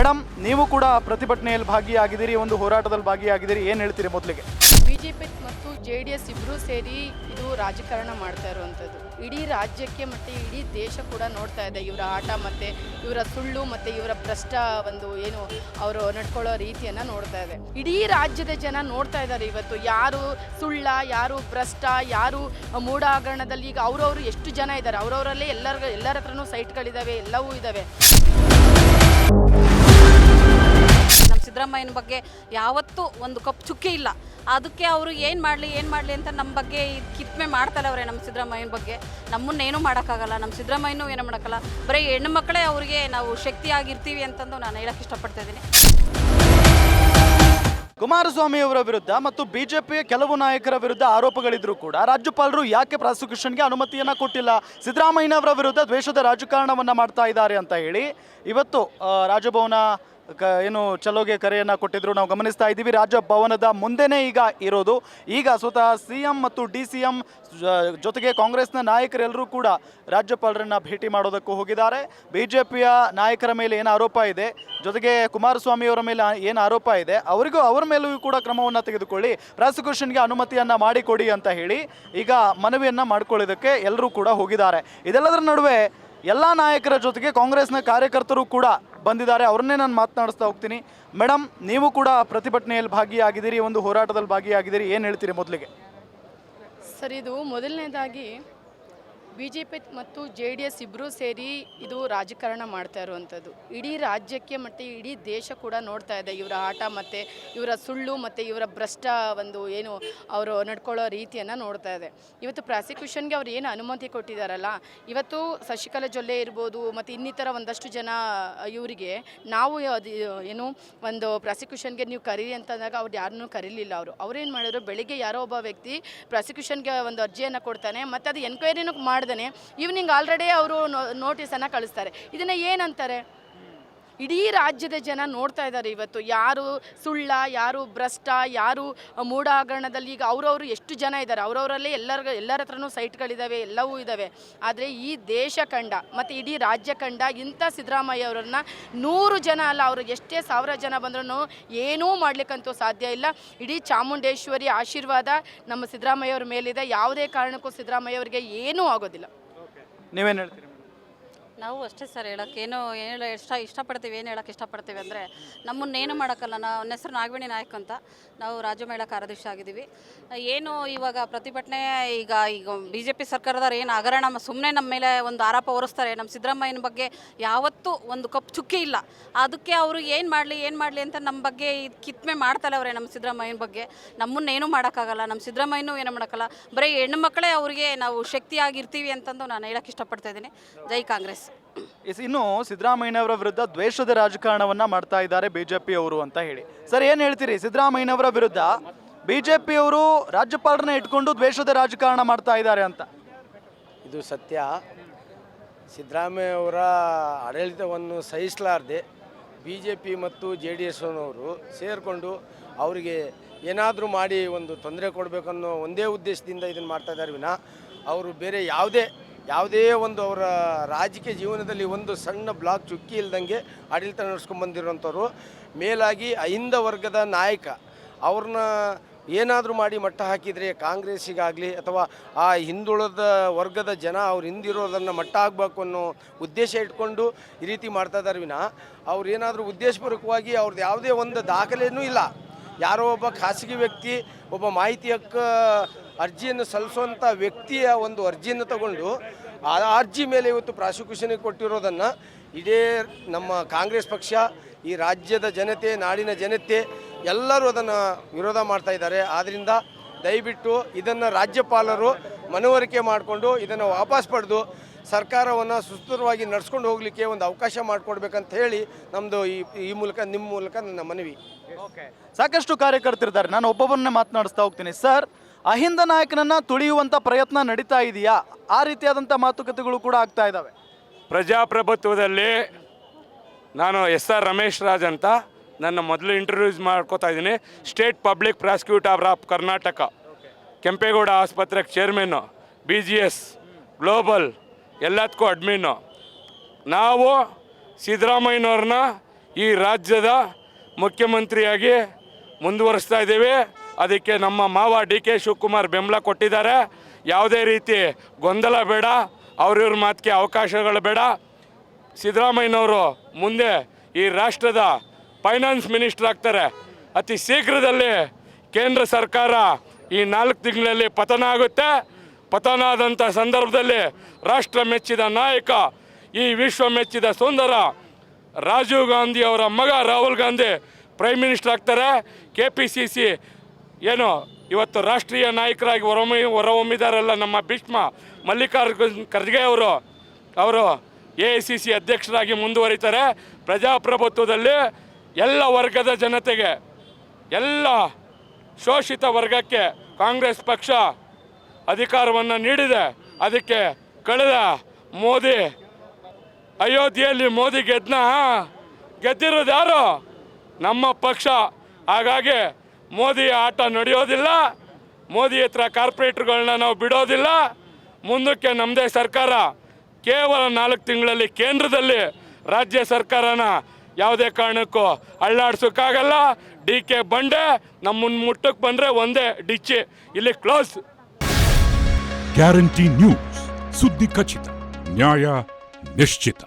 Madam ನೀವು ಕೂಡ ಪ್ರತಿಭಟನೆಯಲ್ಲಿ ಭಾಗಿಯಾಗಿದ್ದೀರಿ, ಒಂದು ಹೋರಾಟದಲ್ಲಿ ಭಾಗಿಯಾಗಿದ್ದೀರಿ, ಏನು ಹೇಳ್ತೀರಿ ಮೊದಲಿಗೆ? ಬಿಜೆಪಿ ಮತ್ತು ಜೆ ಡಿ ಎಸ್ ಇಬ್ಬರೂ ಸೇರಿ ಇದು ರಾಜಕಾರಣ ಮಾಡ್ತಾ ಇರುವಂಥದ್ದು. ಇಡೀ ರಾಜ್ಯಕ್ಕೆ ಮತ್ತು ಇಡೀ ದೇಶ ಕೂಡ ನೋಡ್ತಾ ಇದೆ, ಇವರ ಆಟ ಮತ್ತು ಇವರ ಸುಳ್ಳು ಮತ್ತು ಇವರ ಭ್ರಷ್ಟ ಒಂದು ಏನು ಅವರು ನಡ್ಕೊಳ್ಳೋ ರೀತಿಯನ್ನು ನೋಡ್ತಾ ಇದೆ. ಇಡೀ ರಾಜ್ಯದ ಜನ ನೋಡ್ತಾ ಇದ್ದಾರೆ ಇವತ್ತು, ಯಾರು ಸುಳ್ಳ, ಯಾರು ಭ್ರಷ್ಟ, ಯಾರು ಮೂಡಾಗರಣದಲ್ಲಿ ಈಗ ಅವರವರು ಎಷ್ಟು ಜನ ಇದ್ದಾರೆ, ಅವರವರಲ್ಲೇ ಎಲ್ಲರ ಎಲ್ಲರ ಹತ್ರನೂ ಸೈಟ್ಗಳಿದ್ದಾವೆ ಎಲ್ಲವೂ ಇದ್ದಾವೆ ಸಿದ್ದರಾಮಯ್ಯನ ಬಗ್ಗೆ ಯಾವತ್ತೂ ಒಂದು ಕಪ್ ಚುಕ್ಕಿ ಇಲ್ಲ. ಅದಕ್ಕೆ ಅವರು ಏನು ಮಾಡಲಿ ಏನು ಮಾಡಲಿ ಅಂತ ನಮ್ಮ ಬಗ್ಗೆ ಕಿತ್ಮೆ ಮಾಡ್ತಾರೆ ಅವರೇ ನಮ್ಮ ಸಿದ್ದರಾಮಯ್ಯನ ಬಗ್ಗೆ. ನಮ್ಮನ್ನೇನು ಮಾಡೋಕ್ಕಾಗಲ್ಲ ನಮ್ಮ ಸಿದ್ದರಾಮಯ್ಯನೂ ಏನು ಮಾಡೋಕ್ಕಲ್ಲ. ಬರೀ ಹೆಣ್ಣು ಮಕ್ಕಳೇ ಅವರಿಗೆ ನಾವು ಶಕ್ತಿಯಾಗಿರ್ತೀವಿ ಅಂತಂದು ನಾನು ಹೇಳಕ್ಕೆ ಇಷ್ಟಪಡ್ತಾ ಇದ್ದೀನಿ. ಕುಮಾರಸ್ವಾಮಿ ಅವರ ವಿರುದ್ಧ ಮತ್ತು ಬಿಜೆಪಿಯ ಕೆಲವು ನಾಯಕರ ವಿರುದ್ಧ ಆರೋಪಗಳಿದ್ರು ಕೂಡ ರಾಜ್ಯಪಾಲರು ಯಾಕೆ ಪ್ರಾಸಿಕ್ಯೂಷನ್ಗೆ ಅನುಮತಿಯನ್ನ ಕೊಟ್ಟಿಲ್ಲ? ಸಿದ್ದರಾಮಯ್ಯನವರ ವಿರುದ್ಧ ದ್ವೇಷದ ರಾಜಕಾರಣವನ್ನ ಮಾಡ್ತಾ ಇದ್ದಾರೆ ಅಂತ ಹೇಳಿ ಇವತ್ತು ರಾಜಭವನ ಕ, ಏನು ಚಲೋಗೆ ಕರೆಯನ್ನು ಕೊಟ್ಟಿದ್ರು ನಾವು ಗಮನಿಸ್ತಾ ಇದ್ದೀವಿ. ರಾಜಭವನದ ಮುಂದೆನೇ ಈಗ ಇರೋದು. ಈಗ ಸ್ವತಃ ಸಿ ಎಂ ಮತ್ತು ಡಿ ಸಿ ಎಂ ಜೊತೆಗೆ ಕಾಂಗ್ರೆಸ್ನ ನಾಯಕರೆಲ್ಲರೂ ಕೂಡ ರಾಜ್ಯಪಾಲರನ್ನ ಭೇಟಿ ಮಾಡೋದಕ್ಕೂ ಹೋಗಿದ್ದಾರೆ. ಬಿ ಜೆ ಪಿಯ ನಾಯಕರ ಮೇಲೆ ಏನು ಆರೋಪ ಇದೆ, ಜೊತೆಗೆ ಕುಮಾರಸ್ವಾಮಿ ಅವರ ಮೇಲೆ ಏನು ಆರೋಪ ಇದೆ, ಅವರಿಗೂ ಅವರ ಮೇಲೂ ಕೂಡ ಕ್ರಮವನ್ನು ತೆಗೆದುಕೊಳ್ಳಿ. ಪ್ರಾಸಿಕ್ಯೂಷನ್ಗೆ ಅನುಮತಿಯನ್ನು ಮಾಡಿಕೊಡಿ ಅಂತ ಹೇಳಿ ಈಗ ಮನವಿಯನ್ನು ಮಾಡಿಕೊಳ್ಳೋದಕ್ಕೆ ಎಲ್ಲರೂ ಕೂಡ ಹೋಗಿದ್ದಾರೆ. ಇದೆಲ್ಲದರ ನಡುವೆ ಎಲ್ಲ ನಾಯಕರ ಜೊತೆಗೆ ಕಾಂಗ್ರೆಸ್ನ ಕಾರ್ಯಕರ್ತರು ಕೂಡ ಬಂದಿದ್ದಾರೆ. ಅವ್ರನ್ನೇ ನಾನು ಮಾತನಾಡಿಸ್ತಾ ಹೋಗ್ತೀನಿ. ಮೇಡಮ್ ನೀವು ಕೂಡ ಪ್ರತಿಭಟನೆಯಲ್ಲಿ ಭಾಗಿಯಾಗಿದ್ದೀರಿ, ಒಂದು ಹೋರಾಟದಲ್ಲಿ ಭಾಗಿಯಾಗಿದ್ದೀರಿ. ಏನು ಹೇಳ್ತೀರಿ ಮೊದಲಿಗೆ? ಸರ್, ಇದು ಮೊದಲನೇದಾಗಿ ಬಿ ಜೆ ಪಿ ಮತ್ತು ಜೆ ಡಿ ಎಸ್ ಇಬ್ಬರೂ ಸೇರಿ ಇದು ರಾಜಕಾರಣ ಮಾಡ್ತಾ ಇರುವಂಥದ್ದು. ಇಡೀ ರಾಜ್ಯಕ್ಕೆ ಮತ್ತು ಇಡೀ ದೇಶ ಕೂಡ ನೋಡ್ತಾ ಇದೆ. ಇವರ ಆಟ ಮತ್ತು ಇವರ ಸುಳ್ಳು ಮತ್ತು ಇವರ ಭ್ರಷ್ಟ ಒಂದು ಏನು ಅವರು ನಡ್ಕೊಳ್ಳೋ ರೀತಿಯನ್ನು ನೋಡ್ತಾ ಇದೆ. ಇವತ್ತು ಪ್ರಾಸಿಕ್ಯೂಷನ್ಗೆ ಅವ್ರು ಏನು ಅನುಮತಿ ಕೊಟ್ಟಿದ್ದಾರಲ್ಲ ಇವತ್ತು ಶಶಿಕಲಾ ಜೊಲ್ಲೆ ಇರ್ಬೋದು ಮತ್ತು ಇನ್ನಿತರ ಒಂದಷ್ಟು ಜನ ಇವರಿಗೆ ನಾವು ಅದು ಏನು ಒಂದು ಪ್ರಾಸಿಕ್ಯೂಷನ್ಗೆ ನೀವು ಕರೀರಿ ಅಂತಂದಾಗ ಅವ್ರು ಯಾರನ್ನೂ ಕರೀಲಿಲ್ಲ ಅವರು. ಅವ್ರೇನು ಮಾಡಿದ್ರು, ಬೆಳಿಗ್ಗೆ ಯಾರೋ ಒಬ್ಬ ವ್ಯಕ್ತಿ ಪ್ರಾಸಿಕ್ಯೂಷನ್ಗೆ ಒಂದು ಅರ್ಜಿಯನ್ನು ಕೊಡ್ತಾನೆ, ಮತ್ತು ಅದು ಎನ್ಕ್ವೈರಿನೂ ಮಾಡ್ದಾನೆ ಈವ್ನಿಂಗ್ ಆಲ್ರೆಡಿ ಅವರು ನೋಟಿಸನ್ನು ಕಳಿಸ್ತಾರೆ. ಇದನ್ನ ಏನಂತಾರೆ? ಇಡೀ ರಾಜ್ಯದ ಜನ ನೋಡ್ತಾ ಇದ್ದಾರೆ ಇವತ್ತು. ಯಾರು ಸುಳ್ಳ, ಯಾರು ಭ್ರಷ್ಟ, ಯಾರು ಮೂಢ ಹಗರಣದಲ್ಲಿ ಈಗ ಅವರವರು ಎಷ್ಟು ಜನ ಇದ್ದಾರೆ. ಅವರವರಲ್ಲೇ ಎಲ್ಲರ ಎಲ್ಲರ ಹತ್ರನೂ ಸೈಟ್ಗಳಿದ್ದಾವೆ ಎಲ್ಲವೂ ಇದ್ದಾವೆ ಆದರೆ ಈ ದೇಶ ಕಂಡ ಮತ್ತು ಇಡೀ ರಾಜ್ಯ ಕಂಡ ಇಂಥ ಸಿದ್ದರಾಮಯ್ಯ ಅವರನ್ನ ನೂರು ಜನ ಅಲ್ಲ, ಅವರು ಎಷ್ಟೇ ಸಾವಿರ ಜನ ಬಂದ್ರೂ ಏನೂ ಮಾಡ್ಲಿಕ್ಕಂತೂ ಸಾಧ್ಯ ಇಲ್ಲ. ಇಡೀ ಚಾಮುಂಡೇಶ್ವರಿ ಆಶೀರ್ವಾದ ನಮ್ಮ ಸಿದ್ದರಾಮಯ್ಯ ಅವರ ಮೇಲಿದೆ. ಯಾವುದೇ ಕಾರಣಕ್ಕೂ ಸಿದ್ದರಾಮಯ್ಯ ಅವರಿಗೆ ಏನೂ ಆಗೋದಿಲ್ಲ. ನೀವೇನು ಹೇಳ್ತೀರಿ? ನಾವು ಅಷ್ಟೇ ಸರ್ ಹೇಳಕ್ಕೆ. ಏನು ಹೇಳ ಇಷ್ಟ ಇಷ್ಟಪಡ್ತೀವಿ, ಏನು ಹೇಳಕ್ಕೆ ಇಷ್ಟಪಡ್ತೀವಿ ಅಂದರೆ ನಮ್ಮನ್ನೇನು ಮಾಡೋಕ್ಕಲ್ಲ ನಾವು ನನ್ನ ಹೆಸರು ನಾಗವೇಣಿ ನಾಯಕ್ ಅಂತ ನಾವು ರಾಜ್ಯ ಮಹಿಳಾ ಆಗಿದ್ದೀವಿ. ಏನು ಇವಾಗ ಪ್ರತಿಭಟನೆ, ಈಗ ಈಗ ಬಿ ಜೆ ಪಿ ಸರ್ಕಾರದವ್ರು ಏನು ಹಗರಣ ಸುಮ್ಮನೆ ನಮ್ಮ ಮೇಲೆ ಒಂದು ಆರೋಪ ಹೊರಿಸ್ತಾರೆ. ನಮ್ಮ ಸಿದ್ದರಾಮಯ್ಯನ ಬಗ್ಗೆ ಯಾವತ್ತೂ ಒಂದು ಕಪ್ ಚುಕ್ಕಿ ಇಲ್ಲ. ಅದಕ್ಕೆ ಅವರು ಏನು ಮಾಡಲಿ ಏನು ಮಾಡಲಿ ಅಂತ ನಮ್ಮ ಬಗ್ಗೆ ಕಿತ್ಮೆ ಮಾಡ್ತಾರೆ ಅವರೇ ನಮ್ಮ ಸಿದ್ದರಾಮಯ್ಯನ ಬಗ್ಗೆ. ನಮ್ಮನ್ನೇನು ಮಾಡೋಕ್ಕಾಗಲ್ಲ, ನಮ್ಮ ಸಿದ್ದರಾಮಯ್ಯನೂ ಏನು ಮಾಡೋಕ್ಕಲ್ಲ. ಬರೀ ಹೆಣ್ಣು ಮಕ್ಕಳೇ ಅವರಿಗೆ ನಾವು ಶಕ್ತಿಯಾಗಿರ್ತೀವಿ ಅಂತಂದು ನಾನು ಹೇಳೋಕ್ಕೆ ಇಷ್ಟಪಡ್ತಾ ಇದ್ದೀನಿ. ಜೈ ಕಾಂಗ್ರೆಸ್. ಇನ್ನು ಸಿದ್ದರಾಮಯ್ಯನವರ ವಿರುದ್ಧ ದ್ವೇಷದ ರಾಜಕಾರಣವನ್ನ ಮಾಡ್ತಾ ಇದ್ದಾರೆ ಬಿಜೆಪಿ ಅವರು ಅಂತ ಹೇಳಿ. ಸರ್, ಏನು ಹೇಳ್ತೀರಿ? ಸಿದ್ದರಾಮಯ್ಯನವರ ವಿರುದ್ಧ ಬಿಜೆಪಿ ಅವರು ರಾಜ್ಯಪಾಲರನ್ನ ಇಟ್ಕೊಂಡು ದ್ವೇಷದ ರಾಜಕಾರಣ ಮಾಡ್ತಾ ಇದ್ದಾರೆ ಅಂತ. ಇದು ಸತ್ಯ. ಸಿದ್ದರಾಮಯ್ಯ ಅವರ ಆಡಳಿತವನ್ನು ಸಹಿಸಲಾರದೆ ಬಿ ಜೆ ಪಿ ಮತ್ತು ಜೆ ಡಿ ಎಸ್ನವರು ಸೇರಿಕೊಂಡು ಅವರಿಗೆ ಏನಾದರೂ ಮಾಡಿ ಒಂದು ತೊಂದರೆ ಕೊಡಬೇಕನ್ನೋ ಒಂದೇ ಉದ್ದೇಶದಿಂದ ಇದನ್ನು ಮಾಡ್ತಾ ಇದ್ದಾರೆ ವಿನ, ಅವರು ಬೇರೆ ಯಾವುದೇ ಯಾವುದೇ ಒಂದು ಅವರ ರಾಜಕೀಯ ಜೀವನದಲ್ಲಿ ಒಂದು ಸಣ್ಣ ಬ್ಲಾಕ್ ಚುಕ್ಕಿ ಇಲ್ದಂಗೆ ಆಡಳಿತ ನಡೆಸ್ಕೊಂಡು ಮೇಲಾಗಿ ಅಹಿಂದ ವರ್ಗದ ನಾಯಕ ಅವ್ರನ್ನ ಏನಾದರೂ ಮಾಡಿ ಮಟ್ಟ ಹಾಕಿದರೆ ಕಾಂಗ್ರೆಸ್ಸಿಗಾಗಲಿ ಅಥವಾ ಆ ಹಿಂದುಳಿದ ವರ್ಗದ ಜನ ಅವ್ರು ಹಿಂದಿರೋದನ್ನು ಮಟ್ಟ ಆಗಬೇಕು ಅನ್ನೋ ಉದ್ದೇಶ ಇಟ್ಕೊಂಡು ಈ ರೀತಿ ಮಾಡ್ತಾ ಇದ್ದಾರೆ ವಿನ. ಅವ್ರು ಏನಾದರೂ ಉದ್ದೇಶಪೂರ್ವಕವಾಗಿ ಅವ್ರದ್ದು ಯಾವುದೇ ಒಂದು ದಾಖಲೆಯೂ ಇಲ್ಲ. ಯಾರೋ ಒಬ್ಬ ಖಾಸಗಿ ವ್ಯಕ್ತಿ, ಒಬ್ಬ ಮಾಹಿತಿ ಹಕ್ಕ ಅರ್ಜಿಯನ್ನು ಸಲ್ಲಿಸುವಂಥ ವ್ಯಕ್ತಿಯ ಒಂದು ಅರ್ಜಿಯನ್ನು ತಗೊಂಡು ಆ ಅರ್ಜಿ ಮೇಲೆ ಇವತ್ತು ಪ್ರಾಸಿಕ್ಯೂಷನ್ಗೆ ಕೊಟ್ಟಿರೋದನ್ನು ಇದೇ ನಮ್ಮ ಕಾಂಗ್ರೆಸ್ ಪಕ್ಷ, ಈ ರಾಜ್ಯದ ಜನತೆ, ನಾಡಿನ ಜನತೆ ಎಲ್ಲರೂ ಅದನ್ನು ವಿರೋಧ ಮಾಡ್ತಾ ಇದ್ದಾರೆ. ಆದ್ದರಿಂದ ದಯವಿಟ್ಟು ಇದನ್ನು ರಾಜ್ಯಪಾಲರು ಮನವರಿಕೆ ಮಾಡಿಕೊಂಡು ಇದನ್ನು ವಾಪಸ್ ಪಡೆದು ಸರ್ಕಾರವನ್ನು ಸುಸ್ಥಿರವಾಗಿ ನಡ್ಸ್ಕೊಂಡು ಹೋಗಲಿಕ್ಕೆ ಒಂದು ಅವಕಾಶ ಮಾಡಿಕೊಡ್ಬೇಕಂತ ಹೇಳಿ ನಮ್ಮದು ಈ ಈ ಮೂಲಕ, ನಿಮ್ಮ ಮೂಲಕ ನನ್ನ ಮನವಿ. ಸಾಕಷ್ಟು ಕಾರ್ಯಕರ್ತರಿದ್ದಾರೆ. ನಾನು ಒಬ್ಬೊಬ್ಬರನ್ನೇ ಮಾತನಾಡಿಸ್ತಾ ಹೋಗ್ತೀನಿ. ಸರ್ ಅಹಿಂದ ನಾಯಕನನ್ನ ತುಳಿಯುವಂತ ಪ್ರಯತ್ನ ನಡೀತಾ ಇದೆಯಾ? ಆ ರೀತಿಯಾದಂಥ ಮಾತುಕತೆಗಳು ಕೂಡ ಆಗ್ತಾ ಇದ್ದಾವೆ ಪ್ರಜಾಪ್ರಭುತ್ವದಲ್ಲಿ ನಾನು ಎಸ್ ಆರ್ ರಮೇಶ್ ರಾಜ್ ಅಂತ ನನ್ನ ಮೊದಲು ಇಂಟ್ರೊಡ್ಯೂಸ್ ಮಾಡ್ಕೋತಾ ಇದ್ದೀನಿ. State public prosecutor of Karnataka Kempegowda ಆಸ್ಪತ್ರೆಗೆ chairman B G S global ಎಲ್ಲದಕ್ಕೂ ಅಡ್ಮಿನ್ನು ನಾವು ಸಿದ್ದರಾಮಯ್ಯನವ್ರನ್ನ ಈ ರಾಜ್ಯದ ಮುಖ್ಯಮಂತ್ರಿಯಾಗಿ ಮುಂದುವರಿಸ್ತಾ ಇದ್ದೀವಿ. ಅದಕ್ಕೆ ನಮ್ಮ ಮಾವ ಡಿ ಕೆ ಶಿವಕುಮಾರ್ ಬೆಂಬಲ ಕೊಟ್ಟಿದ್ದಾರೆ. ಯಾವುದೇ ರೀತಿ ಗೊಂದಲ ಬೇಡ ಅವ್ರಿವ್ರ ಮಾತಿಗೆ ಅವಕಾಶಗಳು ಬೇಡ. ಸಿದ್ದರಾಮಯ್ಯನವರು ಮುಂದೆ ಈ ರಾಷ್ಟ್ರದ ಫೈನಾನ್ಸ್ ಮಿನಿಸ್ಟರ್ ಆಗ್ತಾರೆ. ಅತಿ ಶೀಘ್ರದಲ್ಲಿ ಕೇಂದ್ರ ಸರ್ಕಾರ ಈ ನಾಲ್ಕು ತಿಂಗಳಲ್ಲಿ ಪತನ ಆಗುತ್ತೆ. ಪತನ ಆದಂಥ ಸಂದರ್ಭದಲ್ಲಿ ರಾಷ್ಟ್ರ ಮೆಚ್ಚಿದ ನಾಯಕ, ಈ ವಿಶ್ವ ಮೆಚ್ಚಿದ ಸುಂದರ ರಾಜೀವ್ ಗಾಂಧಿ ಅವರ ಮಗ ರಾಹುಲ್ ಗಾಂಧಿ ಪ್ರೈಮ್ ಮಿನಿಸ್ಟರ್ ಆಗ್ತಾರೆ. ಕೆ ಪಿ ಸಿ ಸಿ ಏನು, ಇವತ್ತು ರಾಷ್ಟ್ರೀಯ ನಾಯಕರಾಗಿ ಹೊರಹೊಮ್ಮಿ ಹೊರಹೊಮ್ಮಿದಾರಲ್ಲ ನಮ್ಮ ಭೀಷ್ಮ ಮಲ್ಲಿಕಾರ್ಜುನ್ ಖರ್ಗೆ ಅವರು. ಅವರು ಎ ಐ ಸಿ ಸಿ ಅಧ್ಯಕ್ಷರಾಗಿ ಮುಂದುವರಿತಾರೆ. ಪ್ರಜಾಪ್ರಭುತ್ವದಲ್ಲಿ ಎಲ್ಲ ವರ್ಗದ ಜನತೆಗೆ, ಎಲ್ಲ ಶೋಷಿತ ವರ್ಗಕ್ಕೆ ಕಾಂಗ್ರೆಸ್ ಪಕ್ಷ ಅಧಿಕಾರವನ್ನು ನೀಡಿದೆ. ಅದಕ್ಕೆ ಕಳೆದ ಮೋದಿ, ಅಯೋಧ್ಯೆಯಲ್ಲಿ ಮೋದಿ ಗೆದ್ನ, ಗೆದ್ದಿರೋದು ಯಾರು? ನಮ್ಮ ಪಕ್ಷ. ಹಾಗಾಗಿ ಮೋದಿ ಆಟ ನಡೆಯೋದಿಲ್ಲ, ಮೋದಿ ಹತ್ರ ಕಾರ್ಪೊರೇಟ್ಗಳನ್ನ ನಾವು ಬಿಡೋದಿಲ್ಲ. ಮುಂದಕ್ಕೆ ನಮ್ಮದೇ ಸರ್ಕಾರ. ಕೇವಲ ನಾಲ್ಕು ತಿಂಗಳಲ್ಲಿ ಕೇಂದ್ರದಲ್ಲಿ ರಾಜ್ಯ ಸರ್ಕಾರನ ಯಾವುದೇ ಕಾರಣಕ್ಕೂ ಅಳ್ಳಾಡ್ಸೋಕ್ಕಾಗಲ್ಲ. ಡಿ ಕೆ ಬಂಡೆ ನಮ್ಮನ್ನು ಮುಟ್ಟಕ್ಕೆ ಬಂದರೆ ಒಂದೇ ಡಿಚ್ಚಿ, ಇಲ್ಲಿ ಕ್ಲೋಸ್. ಗ್ಯಾರಂಟಿ ನ್ಯೂಸ್, ಸುದ್ದಿ ಖಚಿತ, ನ್ಯಾಯ ನಿಶ್ಚಿತ.